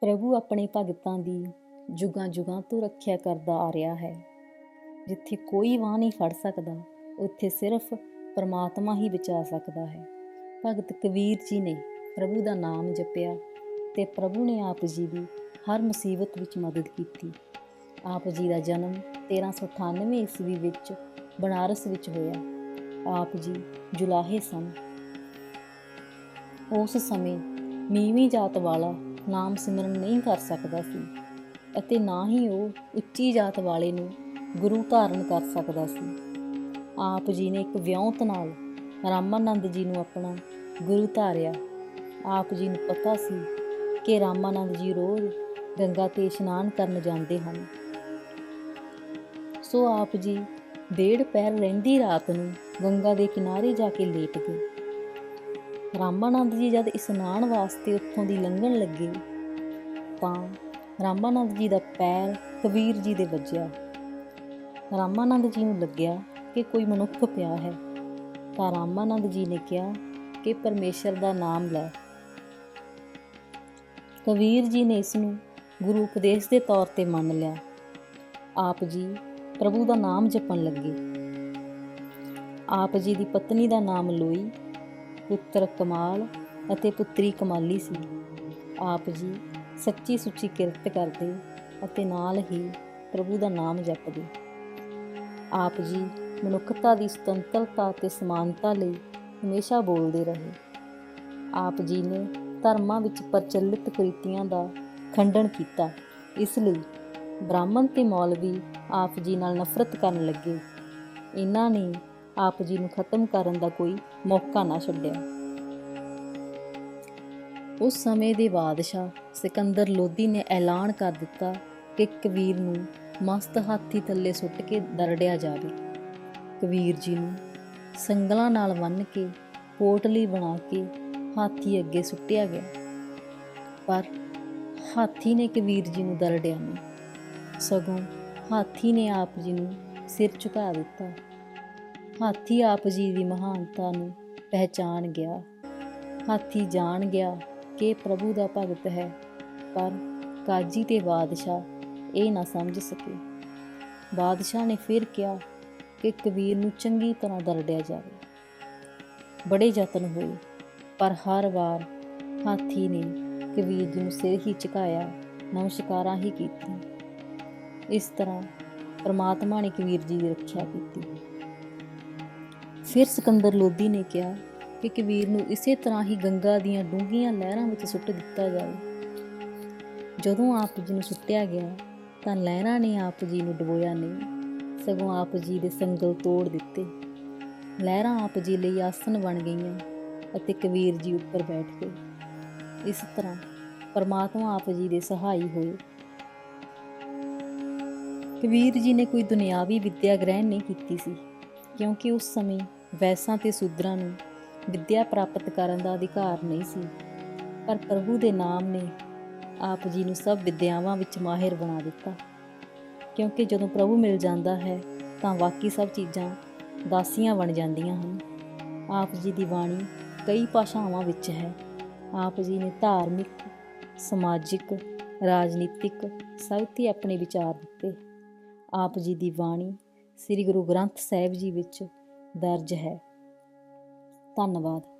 ਪ੍ਰਭੂ ਆਪਣੇ ਭਗਤਾਂ ਦੀ ਜੁਗਾਂ ਜੁਗਾਂ ਤੋਂ ਰੱਖਿਆ ਕਰਦਾ ਆ ਰਿਹਾ ਹੈ। ਜਿੱਥੇ ਕੋਈ ਵਾਹ ਨਹੀਂ ਫੜ ਸਕਦਾ, ਉੱਥੇ ਸਿਰਫ ਪਰਮਾਤਮਾ ਹੀ ਬਚਾ ਸਕਦਾ ਹੈ। ਭਗਤ ਕਬੀਰ ਜੀ ਨੇ ਪ੍ਰਭੂ ਦਾ ਨਾਮ ਜਪਿਆ ਤੇ ਪ੍ਰਭੂ ਨੇ ਆਪ ਜੀ ਦੀ ਹਰ ਮੁਸੀਬਤ ਵਿੱਚ ਮਦਦ ਕੀਤੀ। ਆਪ ਜੀ ਦਾ ਜਨਮ 1398 ਈਸਵੀ ਵਿੱਚ ਬਨਾਰਸ ਵਿੱਚ ਹੋਇਆ। ਆਪ ਜੀ ਜੁਲਾਹੇ ਸਨ। ਉਸ ਸਮੇਂ ਨੀਵੀਂ ਜਾਤ ਵਾਲਾ ਨਾਮ ਸਿਮਰਨ ਨਹੀਂ ਕਰ ਸਕਦਾ ਸੀ ਅਤੇ ਨਾ ਹੀ ਉਹ ਉੱਚੀ ਜਾਤ ਵਾਲੇ ਨੂੰ ਗੁਰੂ ਧਾਰਨ ਕਰ ਸਕਦਾ ਸੀ। ਆਪ ਜੀ ਨੇ ਇੱਕ ਵਿਉਂਤ ਨਾਲ ਰਾਮਾਨੰਦ ਜੀ ਨੂੰ ਆਪਣਾ ਗੁਰੂ ਧਾਰਿਆ। ਆਪ ਜੀ ਨੂੰ ਪਤਾ ਸੀ ਕਿ ਰਾਮਾਨੰਦ ਜੀ ਰੋਜ਼ ਗੰਗਾ ਤੇ ਇਸ਼ਨਾਨ ਕਰਨ ਜਾਂਦੇ ਹਨ। ਸੋ ਆਪ ਜੀ ਡੇਢ ਪੈਰ ਰਹਿੰਦੀ ਰਾਤ ਨੂੰ ਗੰਗਾ ਦੇ ਕਿਨਾਰੇ ਜਾ ਕੇ ਲੇਟ ਗਏ ਰਾਮਾਨੰਦ ਜੀ ਜਦ ਇਸ਼ਨਾਨ ਵਾਸਤੇ ਉੱਥੋਂ ਦੀ ਲੰਘਣ ਲੱਗੇ, ਤਾਂ ਰਾਮਾਨੰਦ ਜੀ ਦਾ ਪੈਰ ਕਬੀਰ ਜੀ ਦੇ ਵੱਜਿਆ। ਰਾਮਾਨੰਦ ਜੀ ਨੂੰ ਲੱਗਿਆ ਕਿ ਕੋਈ ਮਨੁੱਖ ਪਿਆ ਹੈ, ਤਾਂ ਰਾਮਾਨੰਦ ਜੀ ਨੇ ਕਿਹਾ ਕਿ ਪਰਮੇਸ਼ਰ ਦਾ ਨਾਮ ਲੈ। ਕਬੀਰ ਜੀ ਨੇ ਇਸ ਨੂੰ ਗੁਰੂ ਉਪਦੇਸ਼ ਦੇ ਤੌਰ ਤੇ ਮੰਨ ਲਿਆ। ਆਪ ਜੀ ਪ੍ਰਭੂ ਦਾ ਨਾਮ ਜਪਣ ਲੱਗੇ। ਆਪ ਜੀ ਦੀ ਪਤਨੀ ਦਾ ਨਾਮ ਲੋਈ ਪੁੱਤਰ ਕਮਾਲ ਅਤੇ ਪੁੱਤਰੀ ਕਮਾਲੀ ਸੀ। ਆਪ ਜੀ ਸੱਚੀ ਸੁੱਚੀ ਕਿਰਤ ਕਰਦੇ ਅਤੇ ਨਾਲ ਹੀ ਪ੍ਰਭੂ ਦਾ ਨਾਮ ਜਪਦੇ। ਆਪ ਜੀ ਮਨੁੱਖਤਾ ਦੀ ਸੁਤੰਤਰਤਾ ਤੇ ਸਮਾਨਤਾ ਲਈ ਹਮੇਸ਼ਾ ਬੋਲਦੇ ਰਹੇ। ਆਪ ਜੀ ਨੇ ਧਰਮਾਂ ਵਿੱਚ ਪ੍ਰਚਲਿਤ ਕੁਰੀਤੀਆਂ ਦਾ ਖੰਡਨ ਕੀਤਾ। ਇਸ ਲਈ ਬ੍ਰਾਹਮਣ ਤੇ ਮੌਲਵੀ ਆਪ ਜੀ ਨਾਲ ਨਫ਼ਰਤ ਕਰਨ ਲੱਗੇ। ਇਹਨਾਂ ਨੇ ਆਪ ਜੀ ਨੂੰ ਖਤਮ ਕਰਨ ਦਾ ਕੋਈ ਮੌਕਾ ਨਾ ਛੱਡਿਆ। ਉਸ ਸਮੇਂ ਦੇ ਬਾਦਸ਼ਾਹ ਸਿਕੰਦਰ ਲੋਧੀ ਨੇ ਐਲਾਨ ਕਰ ਦਿੱਤਾ ਕਿ ਕਬੀਰ ਨੂੰ ਮਸਤ ਹਾਥੀ ਥੱਲੇ ਸੁੱਟ ਕੇ ਦਰੜਿਆ ਜਾਵੇ। ਕਬੀਰ ਜੀ ਨੂੰ ਸੰਗਲਾਂ ਨਾਲ ਬੰਨ੍ਹ ਕੇ ਪੋਟਲੀ ਬਣਾ ਕੇ ਹਾਥੀ ਅੱਗੇ ਸੁੱਟਿਆ ਗਿਆ। ਪਰ ਹਾਥੀ ਨੇ ਕਬੀਰ ਜੀ ਨੂੰ ਦਰੜਿਆ ਨਹੀਂ। ਸਗੋਂ ਹਾਥੀ ਨੇ ਆਪ ਜੀ ਨੂੰ ਸਿਰ ਝੁਕਾ ਦਿੱਤਾ। ਹਾਥੀ ਆਪ ਜੀ ਦੀ ਮਹਾਨਤਾ ਨੂੰ ਪਹਿਚਾਨ ਗਿਆ। ਹਾਥੀ ਜਾਣ ਗਿਆ ਕਿ ਪ੍ਰਭੂ ਦਾ ਭਗਤ ਹੈ, ਪਰ ਕਾਜੀ ਤੇ ਬਾਦਸ਼ਾਹ ਇਹ ਨਾ ਸਮਝ ਸਕੇ। ਬਾਦਸ਼ਾਹ ਨੇ ਫਿਰ ਕਿਹਾ ਕਿ ਕਬੀਰ ਨੂੰ ਚੰਗੀ ਤਰ੍ਹਾਂ ਦਰੜਿਆ ਜਾਵੇ। ਬੜੇ ਯਤਨ ਹੋਏ, ਪਰ ਹਰ ਵਾਰ ਹਾਥੀ ਨੇ ਕਬੀਰ ਜੀ ਨੂੰ ਸਿਰ ਹੀ ਝੁਕਾਇਆ, ਨਮਸਕਾਰਾਂ ਹੀ ਕੀਤੀਆਂ। ਇਸ ਤਰ੍ਹਾਂ ਪਰਮਾਤਮਾ ਨੇ ਕਬੀਰ ਜੀ ਦੀ ਰੱਖਿਆ ਕੀਤੀ। ਫਿਰ ਸਿਕੰਦਰ ਲੋਧੀ ਨੇ ਕਿਹਾ ਕਿ ਕਬੀਰ ਨੂੰ ਇਸੇ ਤਰ੍ਹਾਂ ਹੀ ਗੰਗਾ ਦੀਆਂ ਡੂੰਘੀਆਂ ਲਹਿਰਾਂ ਵਿੱਚ ਸੁੱਟ ਦਿੱਤਾ ਜਾਵੇ। ਜਦੋਂ ਆਪ ਜੀ ਨੂੰ ਸੁੱਟਿਆ ਗਿਆ, ਤਾਂ ਲਹਿਰਾਂ ਨੇ ਆਪ ਜੀ ਨੂੰ ਡਬੋਇਆ ਨਹੀਂ, ਸਗੋਂ ਆਪ ਜੀ ਦੇ ਸੰਗਲ ਤੋੜ ਦਿੱਤੇ। ਲਹਿਰਾਂ ਆਪ ਜੀ ਲਈ ਆਸਨ ਬਣ ਗਈਆਂ ਅਤੇ ਕਬੀਰ ਜੀ ਉੱਪਰ ਬੈਠ ਗਏ। ਇਸ ਤਰ੍ਹਾਂ ਪਰਮਾਤਮਾ ਆਪ ਜੀ ਦੇ ਸਹਾਈ ਹੋਏ। ਕਬੀਰ ਜੀ ਨੇ ਕੋਈ ਦੁਨਿਆਵੀ ਵਿੱਦਿਆ ਗ੍ਰਹਿਣ ਨਹੀਂ ਕੀਤੀ ਸੀ, ਕਿਉਂਕਿ ਉਸ ਸਮੇਂ ਵੈਸਾਂ ਤੇ ਸੂਦਰਾਂ ਨੂੰ ਵਿੱਦਿਆ ਪ੍ਰਾਪਤ ਕਰਨ ਦਾ ਅਧਿਕਾਰ ਨਹੀਂ ਸੀ। ਪਰ ਪ੍ਰਭੂ ਦੇ ਨਾਮ ਨੇ ਆਪ ਜੀ ਨੂੰ ਸਭ ਵਿਦਿਆਵਾਂ ਵਿੱਚ ਮਾਹਿਰ ਬਣਾ ਦਿੱਤਾ। ਕਿਉਂਕਿ ਜਦੋਂ ਪ੍ਰਭੂ ਮਿਲ ਜਾਂਦਾ ਹੈ, ਤਾਂ ਬਾਕੀ ਸਭ ਚੀਜ਼ਾਂ ਦਾਸੀਆਂ ਬਣ ਜਾਂਦੀਆਂ ਹਨ। ਆਪ ਜੀ ਦੀ ਬਾਣੀ ਕਈ ਭਾਸ਼ਾਵਾਂ ਵਿੱਚ ਹੈ। ਆਪ ਜੀ ਨੇ ਧਾਰਮਿਕ, ਸਮਾਜਿਕ, ਰਾਜਨੀਤਿਕ ਸਭ ਤੇ ਆਪਣੇ ਵਿਚਾਰ ਦਿੱਤੇ। ਆਪ ਜੀ ਦੀ ਬਾਣੀ ਸ੍ਰੀ ਗੁਰੂ ਗ੍ਰੰਥ ਸਾਹਿਬ ਜੀ ਵਿੱਚ ਦਰਜ ਹੈ। ਧੰਨਵਾਦ।